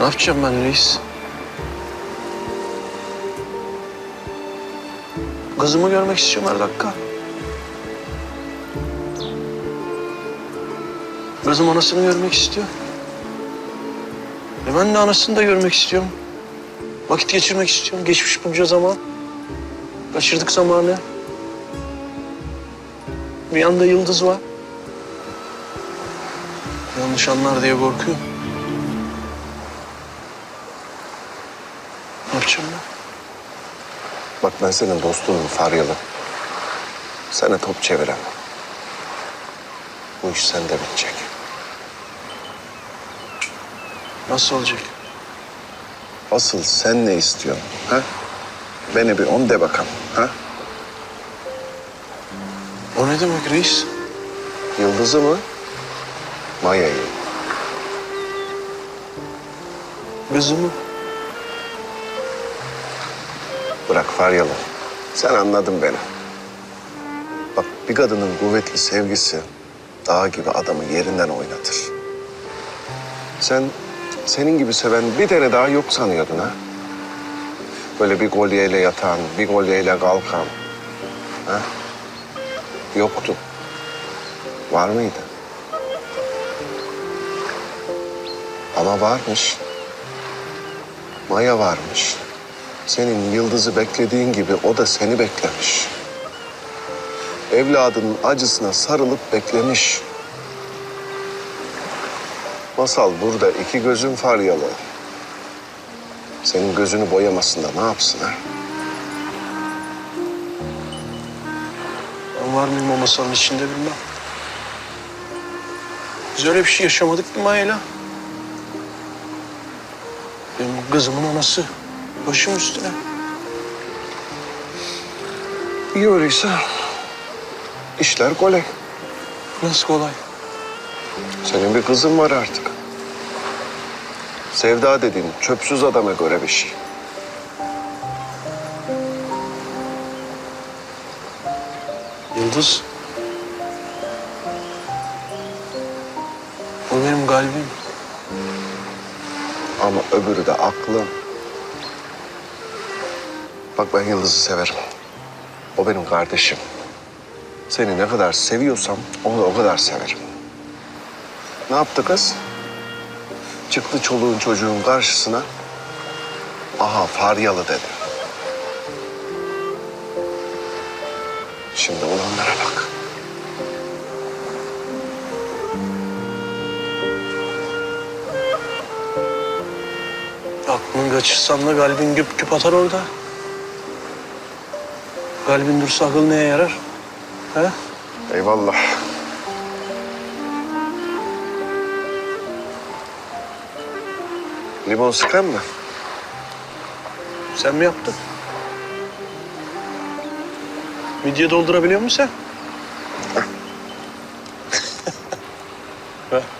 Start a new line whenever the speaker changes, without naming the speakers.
Ne yapacağım ben reis? Kızımı görmek istiyorum her dakika. Kızım anasını görmek istiyor. E ben de anasını da görmek istiyorum. Vakit geçirmek istiyorum. Geçmiş bunca zaman. Kaçırdık zamanı. Bir yanda yıldız var. Yanlış anlar diye korkuyorum.
Bak ben senin dostunum Faryalı. Sana top çeviremem. Bu iş sende bitecek.
Nasıl olacak?
Asıl sen ne istiyorsun? Ha? Beni bir on de bakalım. Ha?
O ne demek reis?
Yıldızı mı? Maya'yı.
Kızımı.
Bırak Faryalı. Sen anladın beni. Bak bir kadının kuvvetli sevgisi dağ gibi adamı yerinden oynatır. Sen senin gibi seven bir tane daha yok sanıyordun ha? Böyle bir golyeyle yatan, bir golyeyle kalkan. Ha? Yoktu. Var mıydı? Ama varmış. Maya varmış. Senin yıldızı beklediğin gibi o da seni beklemiş. Evladının acısına sarılıp beklemiş. Masal burada iki gözün faryalı. Senin gözünü boyamasın da ne yapsın ha?
Ben var mıyım o masanın içinde bilmem. Biz öyle bir şey yaşamadık ki Maya'yla. Benim kızımın anası. Başım üstüne.
İyi öyleyse işler kolay.
Nasıl kolay?
Senin bir kızın var artık. Sevda dediğin çöpsüz adama göre bir şey.
Yıldız. O benim kalbim.
Ama öbürü de aklım. Bak ben Yıldız'ı severim. O benim kardeşim. Seni ne kadar seviyorsam onu da o kadar severim. Ne yaptı kız? Çıktı çoluğun çocuğun karşısına. Aha Faryalı dedi. Şimdi olanlara bak.
Aklını kaçırsan da kalbin güp güp atar orada. Kalbin dursa akıl neye yarar? He?
Eyvallah. Limon sıkan mı?
Sen mi yaptın? Midye doldurabiliyor musun sen? He?